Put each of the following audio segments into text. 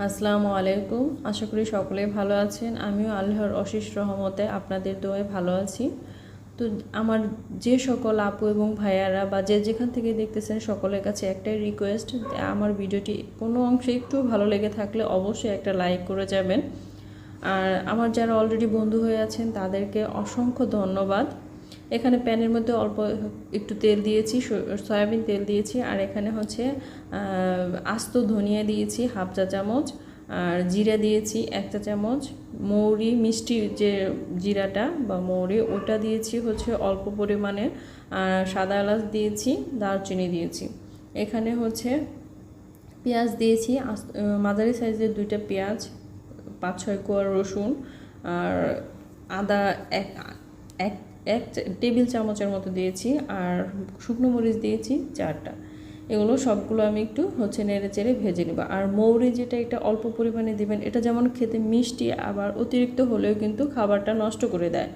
আসসালামু আলাইকুম। আশা করি সকলেই ভালো আছেন। আমিও আল্লাহর অশেষ রহমতে আপনাদের দোয়ায় ভালো আছি। তো আমার যে সকল আপু এবং ভাইয়ারা বা যে যেখান থেকে দেখতেছেন সকলের কাছে একটাই রিকোয়েস্ট আমার ভিডিওটি কোনো অংশে একটু ভালো লেগে থাকলে অবশ্যই একটা লাইক করে যাবেন। আর আমার যারা অলরেডি বন্ধু হয়ে আছেন, তাদেরকে অসংখ্য ধন্যবাদ। এখানে প্যানের মধ্যে অল্প একটু তেল দিয়েছি সয়াবিন তেল দিয়েছি, আর এখানে হচ্ছে আস্ত ধনিয়া দিয়েছি, হাফ চা চামচ, আর জিরা দিয়েছি, এক চা চামচ, মৌরি, মিষ্টি যে জিরাটা বা মৌরি, ওটা দিয়েছি হচ্ছে অল্প পরিমাণে, আর সাদা এলাচ দিয়েছি, দারচিনি দিয়েছি। এখানে হচ্ছে পেঁয়াজ দিয়েছি মাঝারি সাইজের দুইটা পেঁয়াজ, পাঁচ ছয় কোয়া রসুন, আর আদা এক এক এক টেবিল চামচের মতো দিয়েছি আর শুকনো মরিচ দিয়েছি চারটা। এগুলো সবগুলো আমি একটু হচ্ছে নেড়ে চেড়ে ভেজে নেব। আর মৌরি যেটা এটা অল্প পরিমাণে দিবেন, এটা যেমন খেতে মিষ্টি, আবার অতিরিক্ত হলেও কিন্তু খাবারটা নষ্ট করে দেয়।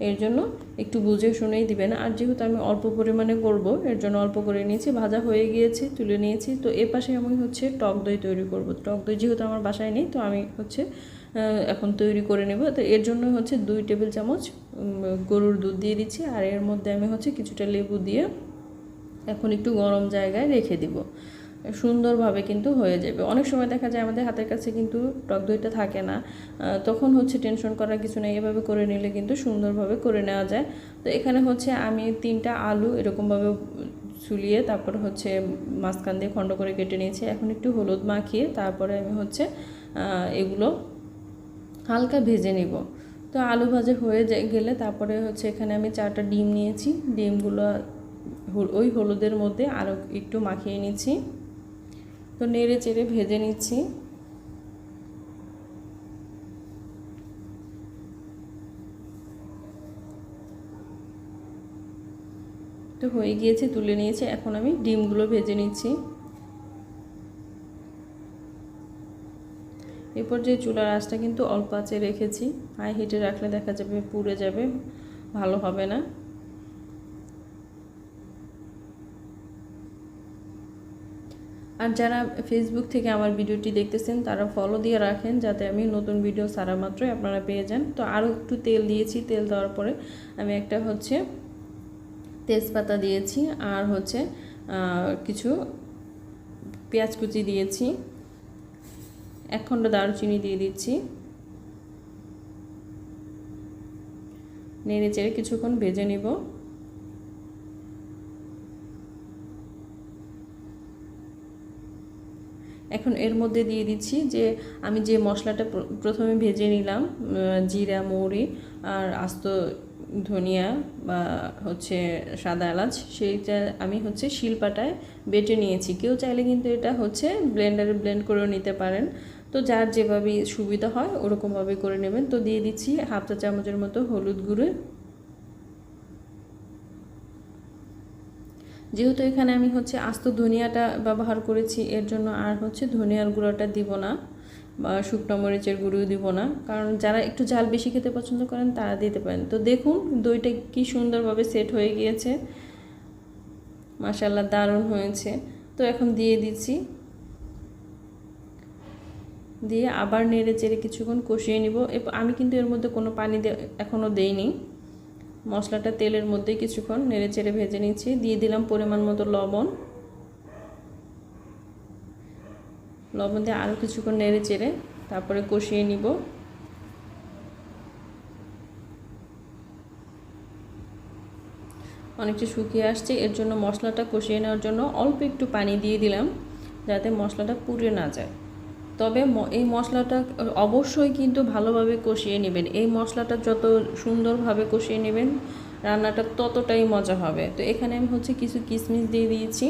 এর জন্য একটু বুঝে শুনেই দিবেন। আর যেহেতু আমি অল্প পরিমাণে করব, এর জন্য অল্প করে নিয়েছি, ভাজা হয়ে গিয়েছে, তুলে নিয়েছি। তো এ পাশে আমি হচ্ছে টক দই তৈরি করব। টক দই যেহেতু আমার বাসায় নেই, তো আমি হচ্ছে এখন তৈরি করে নেব। তো এর জন্য হচ্ছে দুই টেবিল চামচ গরুর দুধ দিয়ে দিচ্ছি। আর এর মধ্যে আমি হচ্ছে কিছুটা লেবু দিয়ে এখন একটু গরম জায়গায় রেখে দিব। সুন্দরভাবে কিন্তু হয়ে যাবে। অনেক সময় দেখা যায় আমাদের হাতের কাছে কিন্তু টক দইটা থাকে না। তখন হচ্ছে টেনশন করার কিছু নেই। এভাবে করে নিলে কিন্তু সুন্দরভাবে করে নেওয়া যায়। তো এখানে হচ্ছে আমি তিনটা আলু এরকমভাবে ছুলিয়ে তারপর হচ্ছে মাঝখান দিয়ে খণ্ড করে কেটে নিয়েছি। এখন একটু হলুদ মাখিয়ে তারপরে আমি হচ্ছে এগুলো হালকা ভেজে নেব। তো আলু ভাজা হয়ে গেলে তারপরে হচ্ছে এখানে আমি চারটা ডিম নিয়েছি। ডিমগুলো ওই হলুদের মধ্যে আরও একটু মাখিয়ে নিচ্ছি। তো নেড়ে চেড়ে ভেজে নিচ্ছি। তো হয়ে গিয়েছে, তুলে নিয়েছি। এখন আমি ডিমগুলো ভেজে নিচ্ছি। এরপর যে চুলার আঁচটা কিন্তু অল্প আঁচে রেখেছি। হাই হিটে রাখলে দেখা যাবে পুড়ে যাবে, ভালো হবে না। আর যারা ফেসবুক থেকে আমার ভিডিওটি দেখতেছেন, তারা ফলো দিয়ে রাখেন যাতে আমি নতুন ভিডিও সারা মাত্রই আপনারা পেয়ে যান। তো আরও একটু তেল দিয়েছি, তেল দেওয়ার পরে আমি একটা হচ্ছে তেজপাতা দিয়েছি আর হচ্ছে কিছু পেঁয়াজ কুচি দিয়েছি। এক খণ্ড দারুচিনি দিয়ে দিচ্ছি। নেড়ে চেড়ে কিছুক্ষণ ভেজে নিব। এখন এর মধ্যে দিয়ে দিচ্ছি যে আমি যে মশলাটা প্র- প্রথমে ভেজে নিলাম জিরা, মৌরি আর আস্ত ধনিয়া বা হচ্ছে সাদা এলাচ, সেইটা আমি হচ্ছে শিলপাটায় বেটে নিয়েছি। কেউ চাইলে কিন্তু এটা হচ্ছে ব্লেন্ডারে ব্লেন্ড করেও নিতে পারেন। তো যার যেভাবে সুবিধা হয় ওরকমভাবে করে নেবেন। তো দিয়ে দিচ্ছি হাফ চা চামচের মতো হলুদ গুঁড়ো। যেহেতু এখানে আমি হচ্ছে আস্ত ধনিয়াটা ব্যবহার করেছি, এর জন্য আর হচ্ছে ধনিয়ার গুঁড়োটা দিব না বা শুকনো মরিচের গুঁড়ো দিব না। কারণ যারা একটু ঝাল বেশি খেতে পছন্দ করেন, তারা দিতে পারেন। তো দেখুন, দইটা কি সুন্দরভাবে সেট হয়ে গিয়েছে। মাসাল্লাহ দারুণ হয়েছে। তো এখন দিয়ে দিচ্ছি দিয়ে আবার নেড়ে চেড়ে কিছুক্ষণ কষিয়ে নিব। আমি কিন্তু এর মধ্যে কোনো পানি এখনও দেইনি। মশলাটা তেলের মধ্যে কিছুক্ষণ নেড়ে চেড়ে ভেজে নিচ্ছি। দিয়ে দিলাম পরিমাণ মতো লবণ। লবণ দিয়ে আরও কিছুক্ষণ নেড়ে চেড়ে তারপরে কষিয়ে নিব। অনেকটা শুকিয়ে আসছে। এর জন্য মশলাটা কষিয়ে নেওয়ার জন্য অল্প একটু পানি দিয়ে দিলাম যাতে মশলাটা পুড়ে না যায়। তবে এই মশলাটা অবশ্যই কিন্তু ভালোভাবে কষিয়ে নেবেন। এই মশলাটা যত সুন্দরভাবে কষিয়ে নেবেন, রান্নাটা ততটাই মজা হবে। তো এখানে আমি হচ্ছে কিছু কিশমিশ দিয়ে দিয়েছি।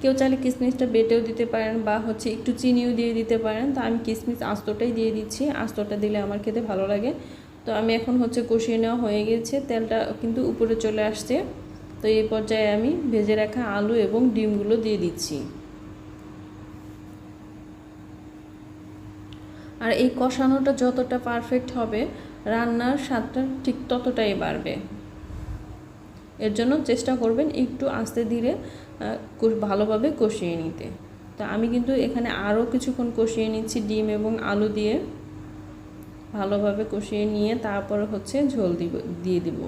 কেউ চাইলে কিশমিশটা বেটেও দিতে পারেন বা হচ্ছে একটু চিনিও দিয়ে দিতে পারেন। তো আমি কিশমিশ আস্তটাই দিয়ে দিচ্ছি। আস্তটা দিলে আমার খেতে ভালো লাগে। তো আমি এখন হচ্ছে কষিয়ে নেওয়া হয়ে গেছে। তেলটা কিন্তু উপরে চলে আসছে। তো এই পর্যায়ে আমি ভেজে রাখা আলু এবং ডিমগুলো দিয়ে দিচ্ছি। আর এই কষানোটা যতটা পারফেক্ট হবে, রান্নার স্বাদটা ঠিক ততটাই বাড়বে। এর জন্য চেষ্টা করবেন একটু আস্তে ধীরে ভালোভাবে কষিয়ে নিতে। তো আমি কিন্তু এখানে আরও কিছুক্ষণ কষিয়ে নিচ্ছি ডিম এবং আলু দিয়ে। ভালোভাবে কষিয়ে নিয়ে তারপর হচ্ছে ঝোল দিব দিয়ে দিব।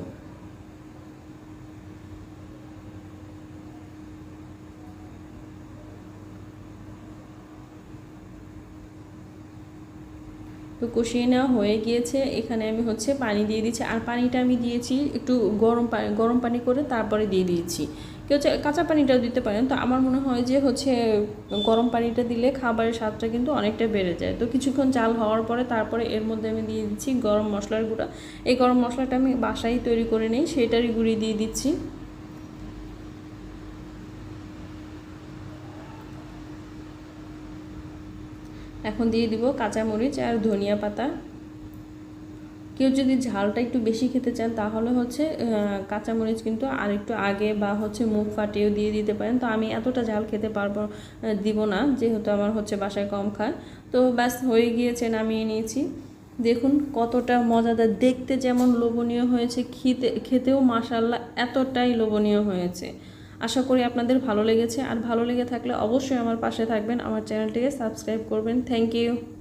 তো কষিয়ে নেওয়া হয়ে গিয়েছে। এখানে আমি হচ্ছে পানি দিয়ে দিচ্ছি। আর পানিটা আমি দিয়েছি একটু গরম পানি গরম পানি করে তারপরে দিয়ে দিয়েছি। কেউ হচ্ছে কাঁচা পানিটাও দিতে পারেন। তো আমার মনে হয় যে হচ্ছে গরম পানিটা দিলে খাবারের স্বাদটা কিন্তু অনেকটা বেড়ে যায়। তো কিছুক্ষণ চাল হওয়ার পরে তারপরে এর মধ্যে আমি দিয়ে দিচ্ছি গরম মশলার গুঁড়া। এই গরম মশলাটা আমি বাসায় তৈরি করে নিই, সেটারই গুঁড়ি দিয়ে দিচ্ছি। এখন দিয়ে দিব কাঁচামরিচ আর ধনিয়া পাতা। কেউ যদি ঝালটা একটু বেশি খেতে চান, তাহলে হচ্ছে কাঁচামরিচ কিন্তু আর একটু আগে বা হচ্ছে মুখ ফাটিয়েও দিয়ে দিতে পারেন। তো আমি এতটা ঝাল খেতে পারব দিব না, যেহেতু আমার হচ্ছে বাসায় কম খায়। তো ব্যাস, হয়ে গিয়েছে, নামিয়ে নিয়েছি। দেখুন কতটা মজাদার, দেখতে যেমন লোভনীয় হয়েছে, খেতে, খেতেও মাসাল্লাহ এতটাই লোভনীয় হয়েছে। আশা করি আপনাদের ভালো লেগেছে। আর ভালো লেগে থাকলে অবশ্যই আমার পাশে থাকবেন। আমার চ্যানেলটিকে সাবস্ক্রাইব করবেন। Thank you.